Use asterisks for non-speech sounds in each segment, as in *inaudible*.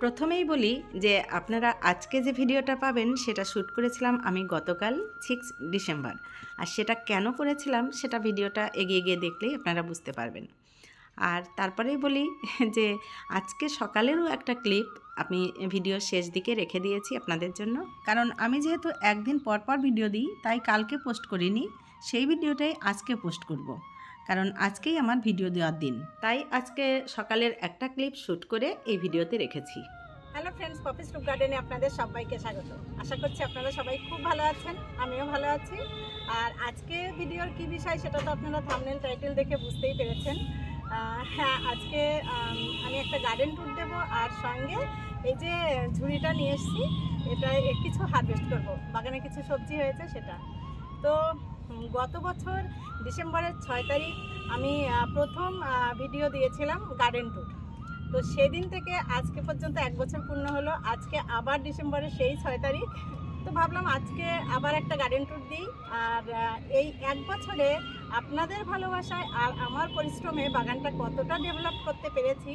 প্রথমেই বলি যে আপনারা আজকে যে ভিডিওটা পাবেন, সেটা শ্যুট করেছিলাম আমি গতকাল সিক্স ডিসেম্বর। আর সেটা কেন করেছিলাম, সেটা ভিডিওটা এগিয়ে গিয়ে দেখলেই আপনারা বুঝতে পারবেন। আর তারপরেই বলি *laughs* যে আজকে সকালেরও একটা ক্লিপ আমি ভিডিও শেষ দিকে রেখে দিয়েছি আপনাদের জন্য। কারণ আমি যেহেতু একদিন পর পর ভিডিও দিই, তাই কালকে পোস্ট করিনি, সেই ভিডিওটাই আজকে পোস্ট করব। কারণ আজকেই আমার ভিডিও দেওয়ার দিন। তাই আজকে সকালের একটা ক্লিপ শ্যুট করে এই ভিডিওতে রেখেছি। হ্যালো ফ্রেন্ডস পপিস রুপ গার্ডেনে আপনাদের সবাইকে স্বাগত। আশা করছি আপনারা সবাই খুব ভালো আছেন, আমিও ভালো আছি। আর আজকে ভিডিওর কি বিষয় সেটা তো আপনারা থামনেল টাইটেল দেখে বুঝতেই পেরেছেন। হ্যাঁ আজকে, আমি একটা গার্ডেন ট্যুর দেবো আর সঙ্গে এই যে ঝুড়িটা নিয়ে এসেছি এটা কিছু হারভেস্ট করব। বাগানে কিছু সবজি হয়েছে সেটা। তো গত বছর ডিসেম্বরের ছয় তারিখ আমি প্রথম ভিডিও দিয়েছিলাম গার্ডেন ট্যুর। তো সেদিন থেকে আজকে পর্যন্ত এক বছর পূর্ণ হলো, আজকে আবার ডিসেম্বরের সেই ছয় তারিখ। তো ভাবলাম আজকে আবার একটা গার্ডেন ট্যুর দিই। আর এই এক বছরে আপনাদের ভালোবাসায় আর আমার পরিশ্রমে বাগানটা কতটা ডেভেলপ করতে পেরেছি,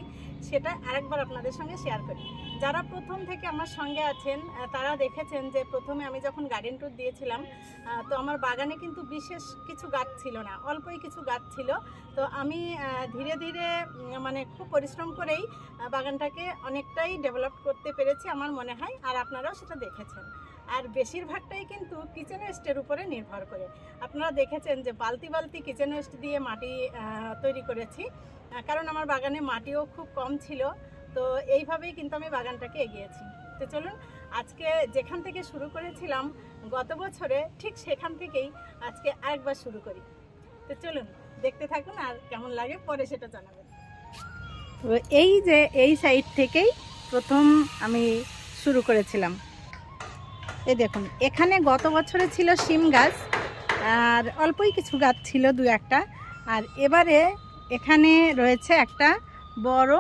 সেটা আরেকবার আপনাদের সঙ্গে শেয়ার করি। যারা প্রথম থেকে আমার সঙ্গে আছেন তারা দেখেছেন যে প্রথমে আমি যখন গার্ডেন ট্যুর দিয়েছিলাম তো আমার বাগানে কিন্তু বিশেষ কিছু গাছ ছিল না, অল্পই কিছু গাছ ছিল। তো আমি ধীরে ধীরে মানে খুব পরিশ্রম করেই বাগানটাকে অনেকটাই ডেভেলপ করতে পেরেছি আমার মনে হয়, আর আপনারাও সেটা দেখেছেন। আর বেশিরভাগটাই কিন্তু কিচেন ওয়েস্টের উপরে নির্ভর করে। আপনারা দেখেছেন যে বালতি বালতি কিচেন ওয়েস্ট দিয়ে মাটি তৈরি করেছি। কারণ আমার বাগানে মাটিও খুব কম ছিল, তো এইভাবেই কিন্তু আমি বাগানটাকে এগিয়েছি। তো চলুন, আজকে যেখান থেকে শুরু করেছিলাম, গত বছরে ঠিক সেখান থেকেই আজকে আরেকবার শুরু করি। তো চলুন, দেখতে থাকুন আর কেমন লাগে, পরে সেটা জানাবেন তো এই যে, এই সাইড থেকেই প্রথম আমি শুরু করেছিলাম। এই দেখুন এখানে গত বছরে ছিল শিম গাছ আর অল্পই কিছু গাছ ছিল দু একটা। আর এবারে এখানে রয়েছে একটা বড়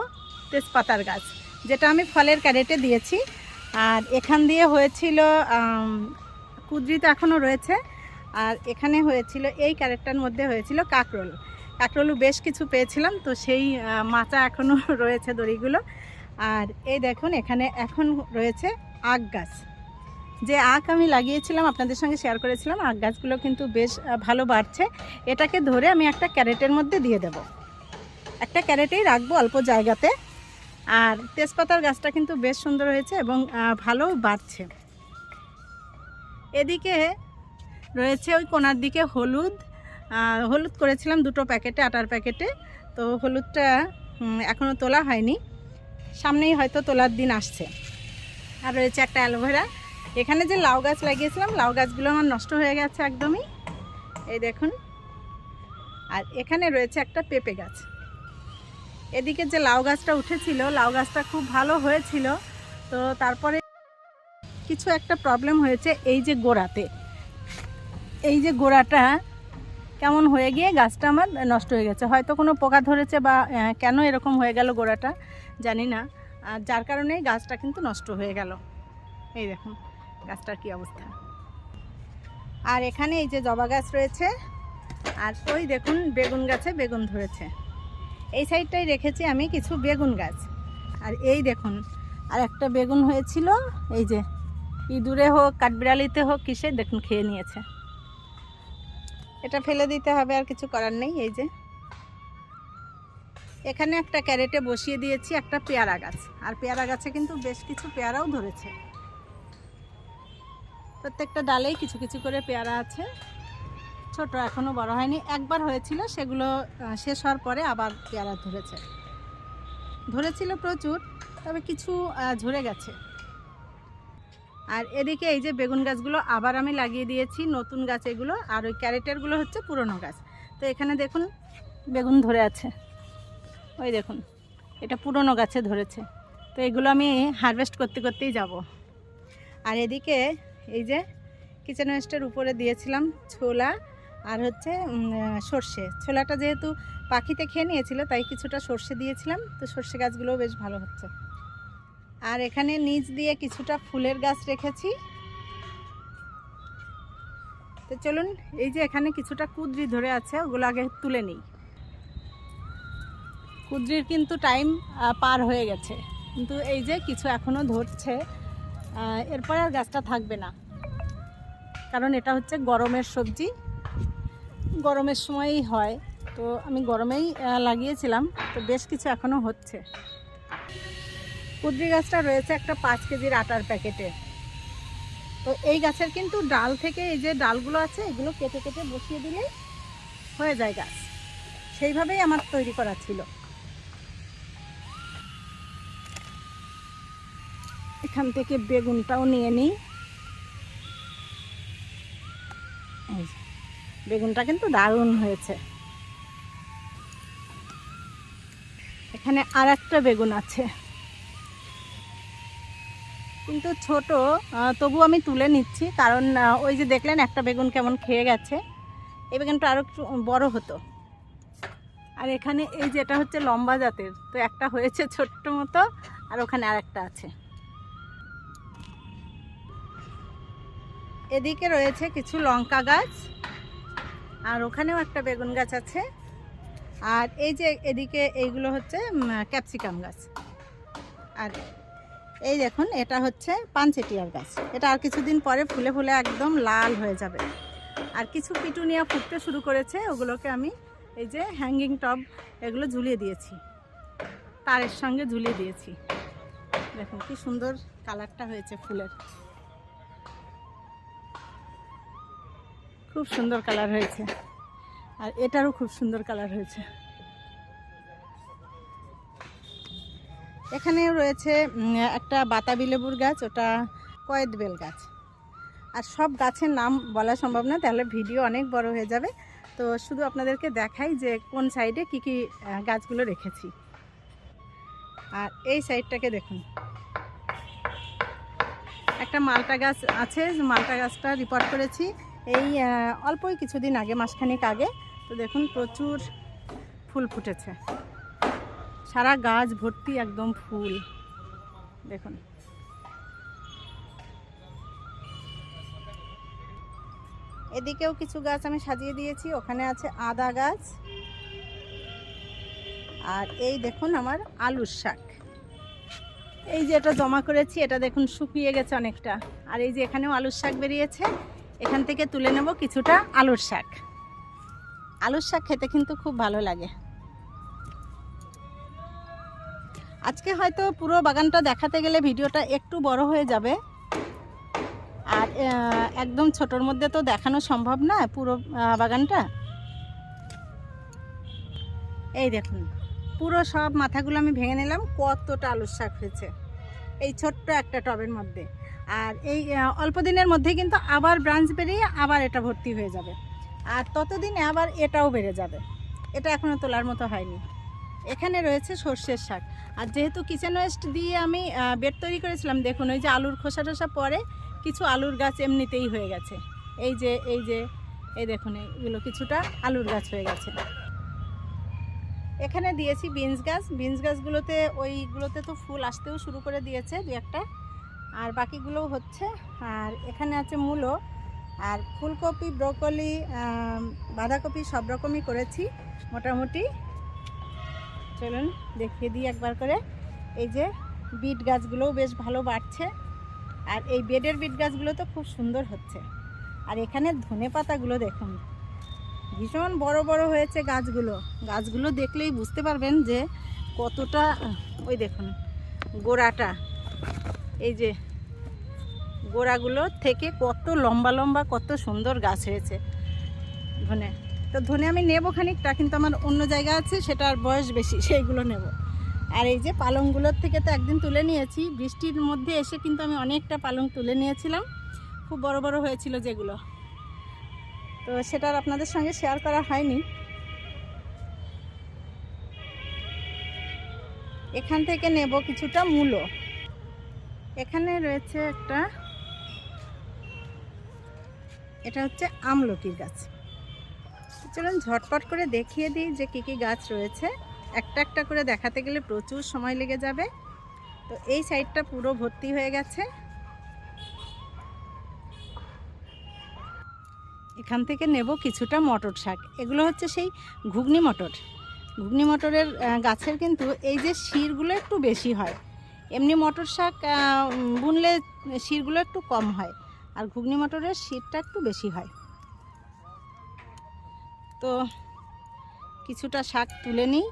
তেজপাতার গাছ যেটা আমি ফলের ক্যারেটে দিয়েছি। আর এখান দিয়ে হয়েছিল আম, কুদ্রি তো এখনও রয়েছে। আর এখানে হয়েছিল এই ক্যারেটটার মধ্যে হয়েছিল কাকরোল। কাকরোলও বেশ কিছু পেয়েছিলাম তো সেই মাচা এখনও *laughs* রয়েছে দড়িগুলো। আর এই দেখুন এখানে এখন রয়েছে আগ গাছ। যে আখ আমি লাগিয়েছিলাম, আপনাদের সঙ্গে শেয়ার করেছিলাম, আখ গাছগুলো কিন্তু বেশ ভালো বাড়ছে। এটাকে ধরে আমি একটা ক্যারেটের মধ্যে দিয়ে দেব। একটা ক্যারেটেই রাখব অল্প জায়গাতে। আর তেজপাতার গাছটা কিন্তু বেশ সুন্দর হয়েছে এবং ভালো বাড়ছে। এদিকে রয়েছে ওই কোনার দিকে হলুদ। হলুদ করেছিলাম দুটো প্যাকেটে, আটার প্যাকেটে। তো হলুদটা এখনও তোলা হয়নি। সামনেই হয়তো তোলার দিন আসছে। আর রয়েছে একটা অ্যালোভেরা। এখানে যে লাউ গাছ লাগিয়েছিলাম, লাউ গাছগুলো আমার নষ্ট হয়ে গেছে একদমই। এই দেখুন। আর এখানে রয়েছে একটা পেঁপে গাছ। এদিকে যে লাউ গাছটা উঠেছিল, লাউ গাছটা খুব ভালো হয়েছিল। তো তারপরে কিছু একটা প্রবলেম হয়েছে এই যে গোড়াতে। এই যে গোড়াটা কেমন হয়ে গিয়ে গাছটা আমার নষ্ট হয়ে গেছে। হয়তো কোনো পোকা ধরেছে বা কেন এরকম হয়ে গেল গোড়াটা, জানি না। আর যার কারণে গাছটা কিন্তু নষ্ট হয়ে গেল। এই দেখুন। গাছটার কি অবস্থা? আর এখানে এই যে জবা গাছ রয়েছে, আর ওই দেখুন বেগুন গাছে বেগুন ধরেছে। এই সাইডটাই রেখেছি আমি কিছু বেগুন গাছ। আর এই দেখুন, আর একটা বেগুন হয়েছিল, এই যে ইঁদুরে হোক, কাঠবিড়ালিতে হোক, কিসে, দেখুন খেয়ে নিয়েছে। এটা ফেলে দিতে হবে, আর কিছু করার নেই, এই যে। এখানে একটা ক্যারেটে বসিয়ে দিয়েছি একটা পেয়ারা গাছ। আর পেয়ারা গাছে কিন্তু বেশ কিছু পেয়ারাও ধরেছে। প্রত্যেকটা ডালেই কিছু কিছু করে পেয়ারা আছে। ছোট এখনও বড় হয়নি, একবার হয়েছিল, সেগুলো শেষ হওয়ার পরে আবার পেয়ারা ধরেছে। ধরেছিল প্রচুর, তবে কিছু ঝরে গেছে। আর এদিকে এই যে বেগুন গাছগুলো আবার আমি লাগিয়ে দিয়েছি, নতুন গাছ এগুলো, আর ওই ক্যারেটেরগুলো হচ্ছে পুরনো গাছ। তো এখানে দেখুন, বেগুন ধরে আছে। ওই দেখুন, এটা পুরনো গাছে ধরেছে। তো এগুলো আমি হারভেস্ট করতে করতেই যাব। আর এদিকে এই যে কিচেন ওয়েস্টের উপরে দিয়েছিলাম ছোলা আর হচ্ছে সর্ষে। ছোলাটা যেহেতু পাখিতে খেয়ে নিয়েছিল, তাই কিছুটা সর্ষে দিয়েছিলাম। তো সর্ষে গাছগুলোও বেশ ভালো হচ্ছে। আর এখানে নিচ দিয়ে কিছুটা ফুলের গাছ রেখেছি। তো চলুন, এই যে এখানে কিছুটা কুদ্রি ধরে আছে, ওগুলো আগে তুলে নিই। কুদ্রির কিন্তু টাইম পার হয়ে গেছে। কিন্তু এই যে কিছু এখনও ধরছে এরপর আর গাছটা থাকবে না। কারণ এটা হচ্ছে গরমের সবজি। গরমের সময়ই হয়। তো আমি গরমেই লাগিয়েছিলাম। তো বেশ কিছু এখনও হচ্ছে। কুদ্রি গাছটা রয়েছে একটা পাঁচ কেজির আটার প্যাকেটে। তো এই গাছের কিন্তু ডাল থেকে এই যে ডালগুলো আছে, এগুলো কেটে কেটে বসিয়ে দিলেই হয়ে যায় গাছ। সেইভাবেই আমার তৈরি করা ছিল। এখান থেকে বেগুনটাও নিয়ে নিই। বেগুনটা কিন্তু দারুণ হয়েছে। এখানে আর একটা বেগুন আছে। কিন্তু ছোট তবু আমি তুলে নিচ্ছি, কারণ ওই যে দেখলেন একটা বেগুন কেমন খেয়ে গেছে। এই বেগুনটা আরও একটু বড়ো হতো। আর এখানে এই যেটা হচ্ছে লম্বা জাতের, তো একটা হয়েছে ছোট্ট মতো, আর ওখানে আর একটা আছে। এদিকে রয়েছে কিছু লঙ্কা গাছ, আর ওখানেও একটা বেগুন গাছ আছে। আর এই যে এদিকে এইগুলো হচ্ছে ক্যাপসিকাম গাছ। আর এই দেখুন, এটা হচ্ছে পানচেটিয়ার গাছ। এটা আর কিছুদিন পরে ফুলে ফুলে একদম লাল হয়ে যাবে। আর কিছু পিটুনিয়া ফুটতে শুরু করেছে, ওগুলোকে আমি এই যে হ্যাঙ্গিং টব এগুলো ঝুলিয়ে দিয়েছি। তারের সঙ্গে ঝুলিয়ে দিয়েছি। দেখুন, কি সুন্দর কালারটা হয়েছে ফুলের। খুব সুন্দর কালার হয়েছে। আর এটারও খুব সুন্দর কালার হয়েছে। এখানেও রয়েছে একটা বাতাবি লেবুর গাছ, ওটা কয়েদ বেল গাছ। আর সব গাছের নাম বলা সম্ভব না, তাহলে ভিডিও অনেক বড় হয়ে যাবে। তো শুধু আপনাদেরকে দেখাই যে কোন সাইডে কি কি গাছগুলো রেখেছি। আর এই সাইডটাকে দেখুন। একটা মালটা গাছ আছে, মালটা গাছটা রিপোর্ট করেছি। এই অল্পই কিছুদিন আগে, মাসখানেক আগে, তো দেখুন প্রচুর ফুল ফুটেছে। সারা গাছ ভর্তি একদম ফুল। দেখুন। এদিকেও কিছু গাছ আমি সাজিয়ে দিয়েছি, ওখানে আছে আদা গাছ। আর এই দেখুন আমার আলুর শাক। এই যে এটা জমা করেছি, এটা দেখুন শুকিয়ে গেছে অনেকটা। আর এই যে এখানেও আলুর শাক বেরিয়েছে এখান থেকে তুলে নেব কিছুটা আলুর শাক। আলুর শাক খেতে কিন্তু খুব ভালো লাগে। আজকে হয়তো পুরো বাগানটা দেখাতে গেলে ভিডিওটা একটু বড় হয়ে যাবে। আর একদম ছোটোর মধ্যে তো দেখানো সম্ভব না পুরো বাগানটা। এই দেখুন, পুরো সব মাথাগুলো আমি ভেঙে নিলাম, কতটা আলুর শাক হয়েছে। এই ছোট্ট একটা টবের মধ্যে। আর এই অল্প দিনের মধ্যে কিন্তু আবার ব্রাঞ্চ বেরিয়ে আবার এটা ভর্তি হয়ে যাবে। আর ততদিনে আবার এটাও বেড়ে যাবে। এটা এখনও তোলার মতো হয়নি। এখানে রয়েছে সর্ষের শাক। আর যেহেতু কিচেন ওয়েস্ট দিয়ে আমি বেড তৈরি করেছিলাম, দেখুন ওই যে আলুর খোসা টোসা পরে কিছু আলুর গাছ এমনিতেই হয়ে গেছে। এই যে এই যে, এই দেখুন এগুলো কিছুটা আলুর গাছ হয়ে গেছে। এখানে দিয়েছি বিনস গাছ। বিনস গাছগুলোতে, ওইগুলোতে তো ফুল আসতেও শুরু করে দিয়েছে দু একটা। আর বাকিগুলোও হচ্ছে, আর এখানে আছে মূলো, আর ফুলকপি, ব্রোকলি বাঁধাকপি সব রকমই করেছি মোটামুটি। চলুন দেখিয়ে দিই একবার করে। এই যে বিট গাছগুলোও বেশ ভালো বাড়ছে, আর এই বেডের বিট গাছগুলো তো খুব সুন্দর হচ্ছে। আর এখানে ধনে পাতাগুলো দেখুন, ভীষণ বড় বড় হয়েছে গাছগুলো। গাছগুলো দেখলেই বুঝতে পারবেন যে কতটা, ওই দেখুন, গোড়াটা, এই যে গোড়াগুলো থেকে কত লম্বা লম্বা, কত সুন্দর গাছ হয়েছে। ধনে। তো ধনে আমি নেব খানিকটা, কিন্তু আমার অন্য জায়গা আছে সেটার বয়স বেশি, সেইগুলো নেব। আর এই যে পালংগুলোর থেকে তো একদিন তুলে নিয়েছি, বৃষ্টির মধ্যে এসে কিন্তু আমি অনেকটা পালং তুলে নিয়েছিলাম। খুব বড় বড় হয়েছিল যেগুলো। তো সেটার আপনাদের সঙ্গে শেয়ার করা হয়নি। এখান থেকে নেব কিছুটা মূলো। এখানে রয়েছে একটা এটা হচ্ছে আমলকির গাছ। চলুন ঝটপট করে দেখিয়ে দিই যে কী কী গাছ রয়েছে। একটা একটা করে দেখাতে গেলে প্রচুর সময় লেগে যাবে। তো এই সাইডটা পুরো ভর্তি হয়ে গেছে। এখান থেকে নেব কিছুটা মটর শাক। এগুলো হচ্ছে সেই ঘুগনি মটর। ঘুগনি মটরের গাছের কিন্তু এই যে শিরগুলো একটু বেশি হয়। এমনি মটর শাক বুনলে শিরগুলো একটু কম হয়। আর ঘুগনি মটরের শীতটা একটু বেশি হয়। তো কিছুটা শাক তুলে নিই।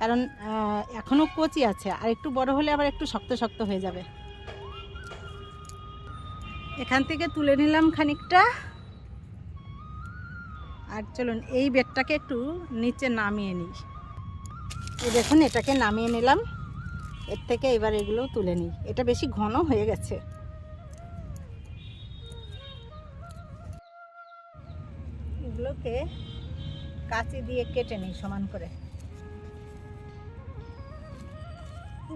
কারণ এখনও কচি আছে, আর একটু বড় হলে আবার একটু শক্ত শক্ত হয়ে যাবে। এখান থেকে তুলে নিলাম খানিকটা। আর চলুন, এই বেডটাকে একটু নিচে নামিয়ে নিই। দেখুন, এটাকে নামিয়ে নিলাম। এর থেকে এবার এগুলো তুলে নিই। এটা বেশি ঘন হয়ে গেছে। এগুলোকে কাঁচি দিয়ে কেটে নিই সমান করে।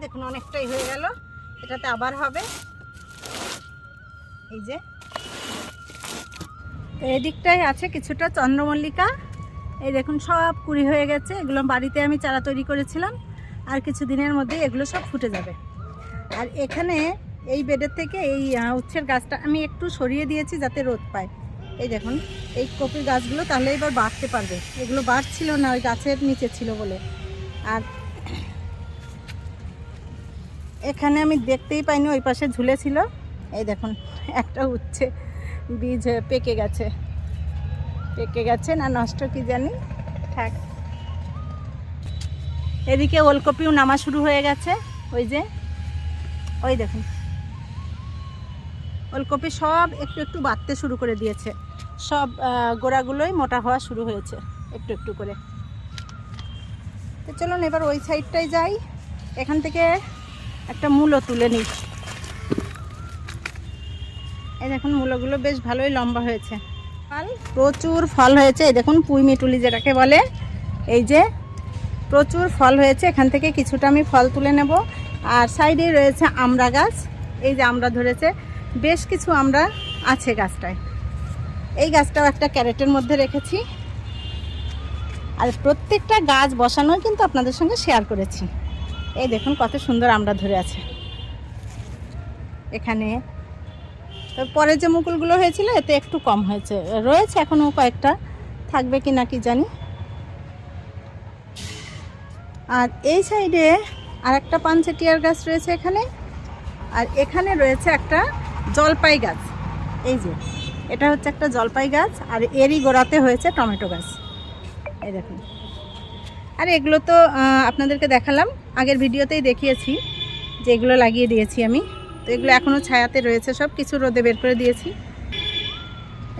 দেখুন অনেকটাই হয়ে গেল, এটাতে আবার হবে। এই যে। এদিকটাই আছে কিছুটা চন্দ্রমল্লিকা। এই দেখুন, সব কুড়ি হয়ে গেছে, এগুলো বাড়িতে আমি চারা তৈরি করেছিলাম, আর কিছু দিনের মধ্যে এগুলো সব ফুটে যাবে। আর এখানে এই বেডের থেকে এই উচ্ছের গাছটা আমি একটু সরিয়ে দিয়েছি যাতে রোদ পায়। এই দেখুন, এই কপির গাছগুলো তাহলে এবার বাড়তে পারবে। এগুলো বাড়ছিল না, ওই গাছের নিচে ছিল বলে। আর এখানে আমি দেখতেই পাইনি, ওই পাশে ঝুলেছিল এই দেখুন, একটা উচ্ছে বীজ পেকে গেছে। পেকে গেছে না নষ্ট, কি জানি? থাক। এদিকে ওলকপিও নামা শুরু হয়ে গেছে, ওই যে। ওই দেখুন। ওলকপি সব একটু একটু বাড়তে শুরু করে দিয়েছে। সব গোড়াগুলোই মোটা হওয়া শুরু হয়েছে একটু একটু করে। তো চলুন এবার ওই সাইডটায় যাই। এখান থেকে একটা মূলো তুলে নিই। এই দেখুন মূলগুলো বেশ ভালোই লম্বা হয়েছে। ফল? প্রচুর ফল হয়েছে। এই দেখুন পুঁই মিটুলি যেটাকে বলে এই যে প্রচুর ফল হয়েছে। এখান থেকে কিছুটা আমি ফল তুলে নেব। আর সাইডে রয়েছে আমড়া গাছ। এই যে আমড়া ধরেছে। বেশ কিছু আমরা আছে গাছটায়। এই গাছটাও একটা ক্যারেটের মধ্যে রেখেছি। আর প্রত্যেকটা গাছ বসানোই কিন্তু আপনাদের সঙ্গে শেয়ার করেছি। এই দেখুন কত সুন্দর আমরা ধরে আছে। এখানে পরে যে মুকুলগুলো হয়েছিল, এতে একটু কম হয়েছে। রয়েছে এখনও কয়েকটা। থাকবে কি না কি জানি। আর এই সাইডে আর একটা পানচেটিয়ার গাছ রয়েছে এখানে। আর এখানে রয়েছে একটা জলপাই গাছ। এই যে এটা হচ্ছে একটা জলপাই গাছ, আর এরই গোড়াতে হয়েছে টমেটো গাছ। এই দেখুন। আর এগুলো তো আপনাদেরকে দেখালাম। আগের ভিডিওতেই দেখিয়েছি যে এগুলো লাগিয়ে দিয়েছি আমি। তো এগুলো এখনও ছায়াতে রয়েছে সব, কিছু রোদে বের করে দিয়েছি।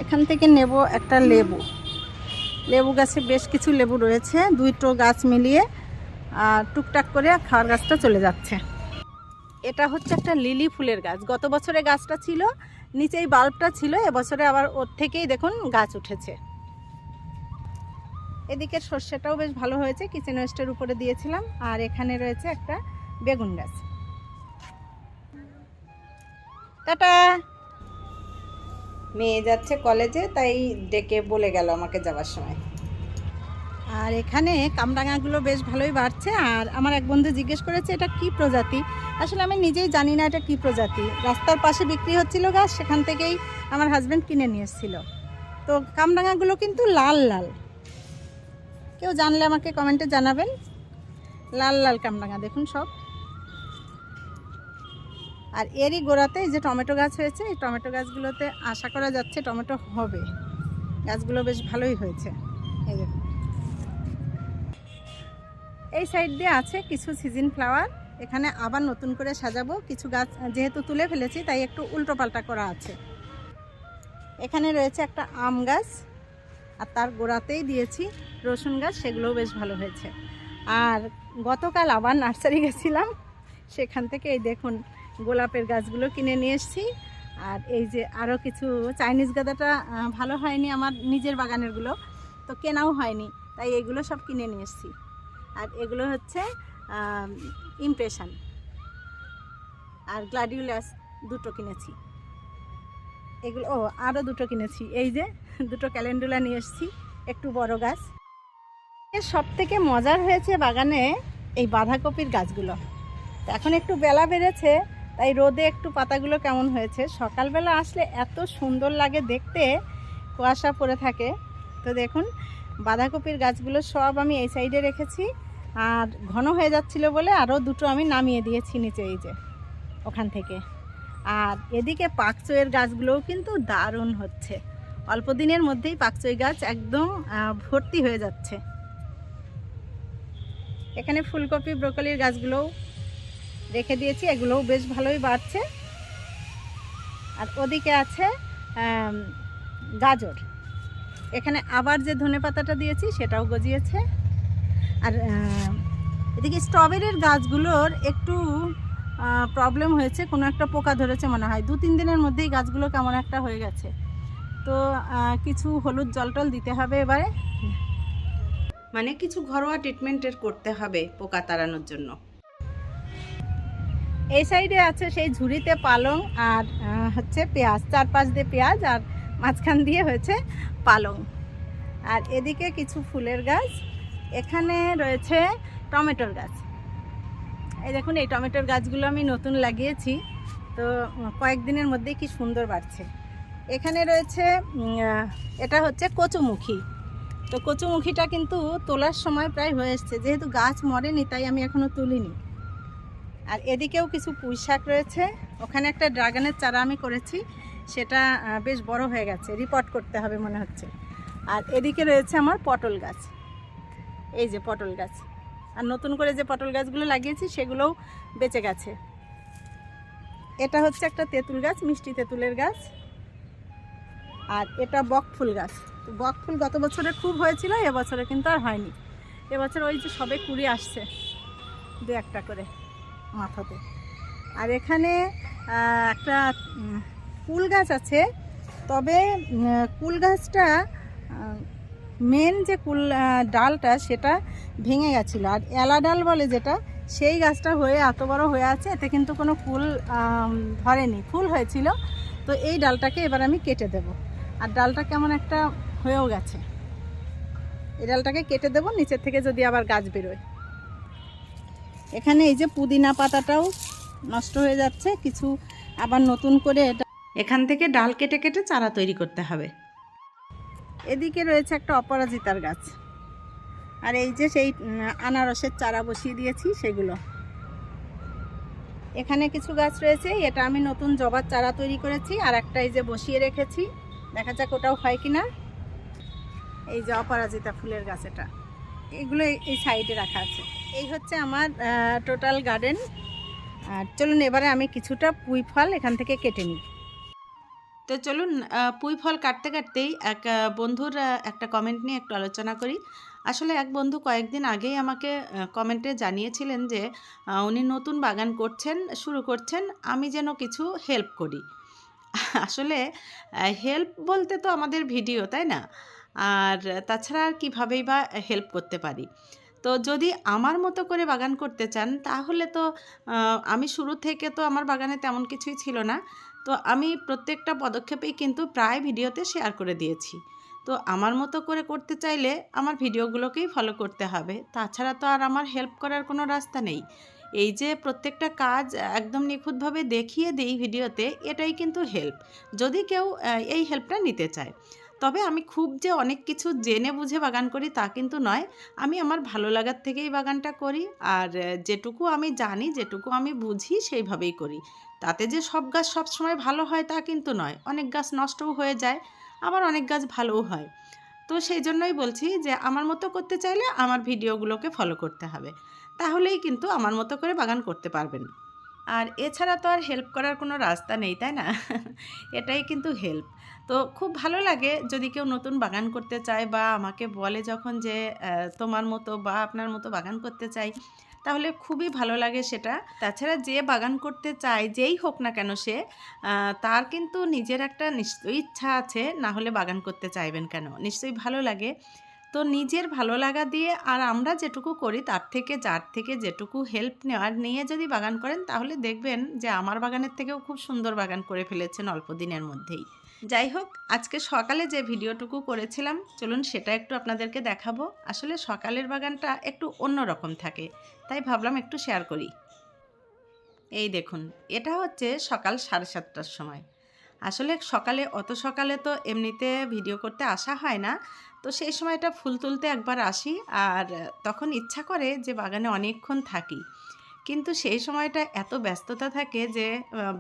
এখান থেকে নেব একটা লেবু। লেবু গাছে বেশ কিছু লেবু রয়েছে, দুইটো গাছ মিলিয়ে, আর টুকটাক করে খাওয়ার গাছটা চলে যাচ্ছে। এটা হচ্ছে একটা লিলি ফুলের গাছ। গত বছরে গাছটা ছিল নিচেই বাল্বটা ছিল, এবছরে আবার ওর থেকেই দেখুন গাছ উঠেছে। এদিকে সর্ষেটাও বেশ ভালো হয়েছে কিচেন ওয়েস্টের উপরে দিয়েছিলাম, আর এখানে রয়েছে একটা বেগুন গাছ। টাটা! মেয়ে যাচ্ছে কলেজে তাই ডেকে বলে গেল আমাকে যাওয়ার সময়। আর এখানে কামরাঙাগুলো বেশ ভালোই বাড়ছে। আর আমার এক বন্ধু জিজ্ঞেস করেছে, এটা কি প্রজাতি? আসলে আমি নিজেই জানি না এটা কি প্রজাতি। রাস্তার পাশে বিক্রি হচ্ছিল গাছ, সেখান থেকেই আমার হাজব্যান্ড কিনে নিয়ে এসেছিল। তো কামরাঙাগুলো কিন্তু লাল লাল। কেউ জানলে আমাকে কমেন্টে জানাবেন। লাল লাল কামরাঙা, দেখুন সব। আর এরই গোড়াতে যে টমেটো গাছ হয়েছে, এই টমেটো গাছগুলোতে আশা করা যাচ্ছে টমেটো হবে। গাছগুলো বেশ ভালোই হয়েছে। এই দেখুন। এই সাইড দিয়ে আছে কিছু সিজন ফ্লাওয়ার। এখানে আবার নতুন করে সাজাবো। কিছু গাছ যেহেতু তুলে ফেলেছি, তাই একটু উল্টো পাল্টা করা আছে। এখানে রয়েছে একটা আম গাছ, আর তার গোড়াতেই দিয়েছি রসুন গাছ, সেগুলোও বেশ ভালো হয়েছে। আর গতকাল আবার নার্সারি গেছিলাম, সেখান থেকে এই দেখুন গোলাপের গাছগুলো কিনে নিয়ে এসেছি। আর এই যে আরও কিছু চাইনিজ গাঁদাটা ভালো হয়নি আমার নিজের বাগানেরগুলো, তো কেনাও হয়নি, তাই এগুলো সব কিনে নিয়ে এসেছি। এগুলো হচ্ছে ইমপ্রেশন আর গ্লাডিউলাস দুটো কিনেছি। এগুলো, ও আরও দুটো কিনেছি। এই যে, দুটো ক্যালেন্ডুলা নিয়ে এসেছি, একটু বড় গাছ। সব থেকে মজার হয়েছে বাগানে এই বাঁধাকপির গাছগুলো। এখন একটু বেলা বেড়েছে, তাই রোদে একটু পাতাগুলো কেমন হয়েছে? সকালবেলা আসলে এত সুন্দর লাগে দেখতে, কুয়াশা পড়ে থাকে। তো দেখুন বাঁধাকপির গাছগুলো সব আমি এই সাইডে রেখেছি। আর ঘন হয়ে যাচ্ছিল বলে আরও দুটো আমি নামিয়ে দিয়েছি নিচে এই যে, ওখান থেকে। আর এদিকে পাকচইয়ের গাছগুলোও কিন্তু দারুণ হচ্ছে। অল্প দিনের মধ্যেই পাকচই গাছ একদম ভর্তি হয়ে যাচ্ছে। এখানে ফুলকপি, ব্রোকলির গাছগুলোও রেখে দিয়েছি, এগুলোও বেশ ভালোই বাড়ছে। আর ওদিকে আছে গাজর। এখানে আবার যে ধনে পাতাটা দিয়েছি সেটাও গজিয়েছে। আর এদিকে স্ট্রবেরির গাছগুলোর একটু প্রবলেম হয়েছে কোনো একটা পোকা ধরেছে মনে হয়। দু তিন দিনের মধ্যেই গাছগুলো কেমন একটা হয়ে গেছে। তো কিছু হলুদ জল টল দিতে হবে এবারে। মানে কিছু ঘরোয়া ট্রিটমেন্টের করতে হবে পোকা তাড়ানোর জন্য। এই সাইডে আছে সেই ঝুড়িতে পালং আর হচ্ছে পেঁয়াজ চার পাঁচ দিয়ে পেঁয়াজ আর মাঝখান দিয়ে হয়েছে পালং। আর এদিকে কিছু ফুলের গাছ, এখানে রয়েছে টমেটোর গাছ। এই দেখুন, এই টমেটোর গাছগুলো আমি নতুন লাগিয়েছি, তো কয়েকদিনের মধ্যে কি সুন্দর বাড়ছে। এখানে রয়েছে এটা হচ্ছে কচুমুখী। তো কচুমুখীটা কিন্তু তোলার সময় প্রায় হয়ে এসছে, যেহেতু গাছ মরেনি, তাই আমি এখনও তুলিনি। আর এদিকেও কিছু পুঁই শাক রয়েছে, ওখানে একটা ড্রাগনের চারা আমি করেছি। সেটা বেশ বড় হয়ে গেছে। রিপোর্ট করতে হবে মনে হচ্ছে। আর এদিকে রয়েছে আমার পটল গাছ। এই যে পটল গাছ। আর নতুন করে যে পটল গাছগুলো লাগিয়েছি, সেগুলোও বেঁচে গেছে। এটা হচ্ছে একটা তেঁতুল গাছ, মিষ্টি তেঁতুলের গাছ। আর এটা বক ফুল গাছ। তো বক ফুল গত বছরে খুব হয়েছিল, এবছরে কিন্তু আর হয়নি। এবছর ওই যে সবে কুড়ি আসছে, দু একটা করে মাথাতে। আর এখানে একটা কুল গাছ আছে, তবে কুল গাছটা মেন যে কুল ডালটা সেটা ভেঙে গেছিল। আর এলা ডাল বলে যেটা, সেই গাছটা হয়ে এত বড় হয়ে আছে, এতে কিন্তু কোনো ফুল ধরেনি। ফুল হয়েছিল, তো এই ডালটাকে এবার আমি কেটে দেব। আর ডালটা কেমন একটা হয়েও গেছে। এই ডালটাকে কেটে দেবো, নিচের থেকে যদি আবার গাছ বেরোয়। এখানে এই যে পুদিনা পাতাটাও নষ্ট হয়ে যাচ্ছে, কিছু আবার নতুন করে এখান থেকে ডাল কেটে কেটে চারা তৈরি করতে হবে। এদিকে রয়েছে একটা অপরাজিতার গাছ। আর এই যে সেই আনারসের চারা বসিয়ে দিয়েছি সেগুলো। এখানে কিছু গাছ রয়েছে, এটা আমি নতুন জবার চারা তৈরি করেছি, আর একটা এই যে বসিয়ে রেখেছি। দেখা যাক ওটাও হয় কি না এই যে অপরাজিতা ফুলের গাছ এটা। এগুলো এই- সাইডে রাখা আছে। এই হচ্ছে আমার টোটাল গার্ডেন। আর চলুন এবারে আমি কিছুটা পুঁই ফল এখান থেকে কেটে নিই। তো চলুন পুঁই ফল কাটতে কাটতেই এক বন্ধুর একটা কমেন্ট নিয়ে একটু আলোচনা করি। আসলে এক বন্ধু কয়েকদিন আগেই আমাকে কমেন্টে জানিয়েছিলেন যে উনি নতুন বাগান করছেন, শুরু করছেন, আমি যেন কিছু হেল্প করি। আসলে হেল্প বলতে তো আমাদের ভিডিও তাই না? আর তাছাড়া আর কীভাবেই বা হেল্প করতে পারি। তো যদি আমার মতো করে বাগান করতে চান, তাহলে তো আমি শুরু থেকে তো আমার বাগানে তেমন কিছুই ছিল না। তো আমি প্রত্যেকটা পদক্ষেপেই কিন্তু প্রায় ভিডিওতে শেয়ার করে দিয়েছি। তো আমার মতো করে করতে চাইলে আমার ভিডিওগুলোকেই ফলো করতে হবে। তাছাড়া তো আর আমার হেল্প করার কোনো রাস্তা নেই। এই যে প্রত্যেকটা কাজ একদম নিখুঁতভাবে দেখিয়ে দিই ভিডিওতে, এটাই কিন্তু হেল্প যদি কেউ এই হেল্পটা নিতে চায়। তবে আমি খুব যে অনেক কিছু জেনে বুঝে বাগান করি তা কিন্তু নয়। আমি আমার ভালো লাগার থেকেই বাগানটা করি। আর যেটুকু আমি জানি, যেটুকু আমি বুঝি, সেইভাবেই করি। তাতে যে সব গাছ সবসময় ভালো হয় তা কিন্তু নয়। অনেক গাছ নষ্টও হয়ে যায়, আবার অনেক গাছ ভালোও হয়। তো সেই জন্যই বলছি যে আমার মতো করতে চাইলে আমার ভিডিওগুলোকে ফলো করতে হবে। তাহলেই কিন্তু আমার মতো করে বাগান করতে পারবেন। আর এছাড়া তো আর হেল্প করার কোনো রাস্তা নেই, তাই না? এটাই কিন্তু হেল্প তো খুব ভালো লাগে যদি কেউ নতুন বাগান করতে চায় বা আমাকে বলে যখন যে তোমার মতো বা আপনার মতো বাগান করতে চাই, তাহলে খুবই ভালো লাগে সেটা। তাছাড়া যে বাগান করতে চায়, যেই হোক না কেন সে তার কিন্তু নিজের একটা নিশ্চয়ই ইচ্ছা আছে, না হলে বাগান করতে চাইবেন কেন? নিশ্চয়ই ভালো লাগে। তো নিজের ভালো লাগা দিয়ে আর আমরা যেটুকু করি, তার থেকে, যার থেকে যেটুকু হেল্প নেওয়ার নিয়ে যদি বাগান করেন, তাহলে দেখবেন যে আমার বাগানের থেকেও খুব সুন্দর বাগান করে ফেলেছেন অল্প দিনের মধ্যেই। যাই হোক, আজকে সকালে যে ভিডিওটুকু করেছিলাম, চলুন সেটা একটু আপনাদেরকে দেখাবো। আসলে সকালের বাগানটা একটু অন্য রকম থাকে, তাই ভাবলাম একটু শেয়ার করি। এই দেখুন, এটা হচ্ছে সকাল সাড়ে সাতটার সময়। আসলে সকালে, অত সকালে তো এমনিতে ভিডিও করতে আসা হয় না। তো সেই সময়টা ফুল তুলতে একবার আসি আর তখন ইচ্ছা করে যে বাগানে অনেকক্ষণ থাকি। কিন্তু সেই সময়টা এত ব্যস্ততা থাকে যে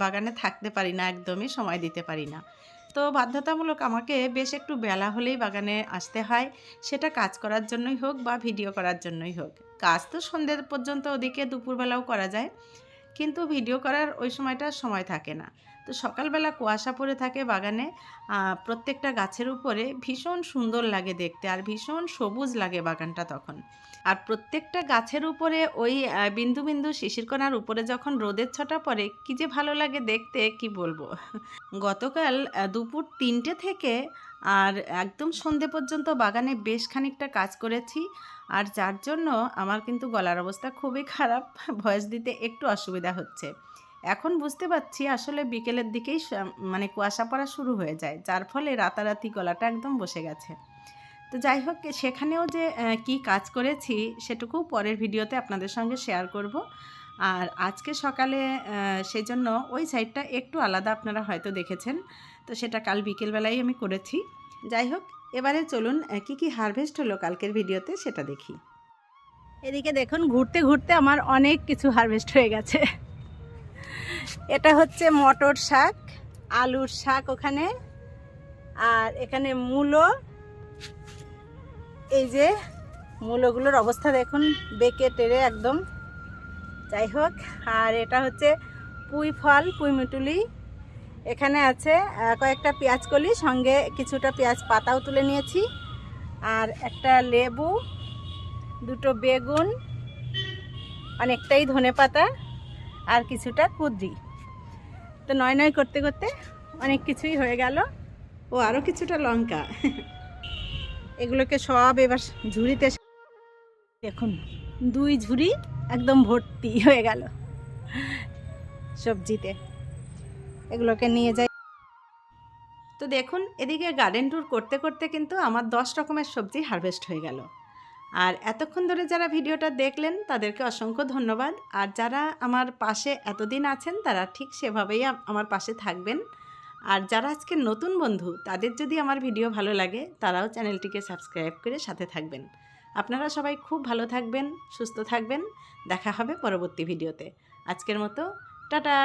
বাগানে থাকতে পারি না, একদমই সময় দিতে পারি না। তো বাধ্যতামূলক আমাকে বেশ একটু বেলা হলেই বাগানে আসতে হয়। সেটা কাজ করার জন্যই হোক বা ভিডিও করার জন্যই হোক। কাজ তো সন্ধ্যে পর্যন্ত ওদিকে, দুপুরবেলাও করা যায়। কিন্তু ভিডিও করার ওই সময়টা সময় থাকে না। তো সকালবেলা কুয়াশা পড়ে থাকে বাগানে প্রত্যেকটা গাছের উপরে ভীষণ সুন্দর লাগে দেখতে আর ভীষণ সবুজ লাগে বাগানটা তখন। আর প্রত্যেকটা গাছের উপরে ওই বিন্দু বিন্দু শিশিরকণার উপরে যখন রোদের ছটা পড়ে, কি যে ভালো লাগে দেখতে, কি বলব? গতকাল দুপুর তিনটে থেকে আর একদম সন্ধে পর্যন্ত বাগানে বেশ খানিকটা কাজ করেছি আর যার জন্য আমার কিন্তু গলার অবস্থা খুবই খারাপ ভয়েস দিতে একটু অসুবিধা হচ্ছে। এখন বুঝতে পারছি আসলে বিকেলের দিকেই মানে কুয়াশা পড়া শুরু হয়ে যায়, যার ফলে রাতারাতি গলাটা একদম বসে গেছে। তো যাই হোক, সেখানেও যে কি কাজ করেছি সেটুকু পরের ভিডিওতে আপনাদের সঙ্গে শেয়ার করব। আর আজকে সকালে সেজন্য ওই সাইডটা একটু আলাদা আপনারা হয়তো দেখেছেন, তো সেটা কাল বিকেলবেলায় আমি করেছি। যাই হোক, এবারে চলুন কি কি হারভেস্ট হলো কালকের ভিডিওতে সেটা দেখি। এদিকে দেখুন, ঘুরতে ঘুরতে আমার অনেক কিছু হারভেস্ট হয়ে গেছে। এটা হচ্ছে মটর শাক, আলুর শাক ওখানে, আর এখানে মূলো। এই যে মূলোগুলোর অবস্থা দেখুন, বেঁকে টেরে একদম। যাই হোক, আর এটা হচ্ছে পুঁই ফল, পুঁই মিটুলি। এখানে আছে কয়েকটা পেঁয়াজ কলি সঙ্গে কিছুটা পেঁয়াজ পাতাও তুলে নিয়েছি। আর একটা লেবু, দুটো বেগুন, অনেকটাই ধনে পাতা আর কিছুটা কুদ্রি। তো নয় নয় করতে করতে অনেক কিছুই হয়ে গেল। ও আরও কিছুটা লঙ্কা। এগুলোকে সব এবার ঝুড়িতে দেখুন দুই ঝুড়ি একদম ভর্তি হয়ে গেল সবজিতে। এগুলোকে নিয়ে যাই। তো দেখুন এদিকে গার্ডেন ট্যুর করতে করতে কিন্তু আমার দশ রকমের সবজি হারভেস্ট হয়ে গেল। আর এতক্ষণ ধরে যারা ভিডিওটা দেখলেন, তাদেরকে অসংখ্য ধন্যবাদ। আর যারা আমার পাশে এতদিন আছেন, তারা ঠিক সেভাবেই আমার পাশে থাকবেন। আর যারা আজকে নতুন বন্ধু, তাদের যদি আমার ভিডিও ভালো লাগে, তারাও চ্যানেলটিকে সাবস্ক্রাইব করে সাথে থাকবেন। আপনারা সবাই খুব ভালো থাকবেন, সুস্থ থাকবেন। দেখা হবে পরবর্তী ভিডিওতে। আজকের মতো, টাটা!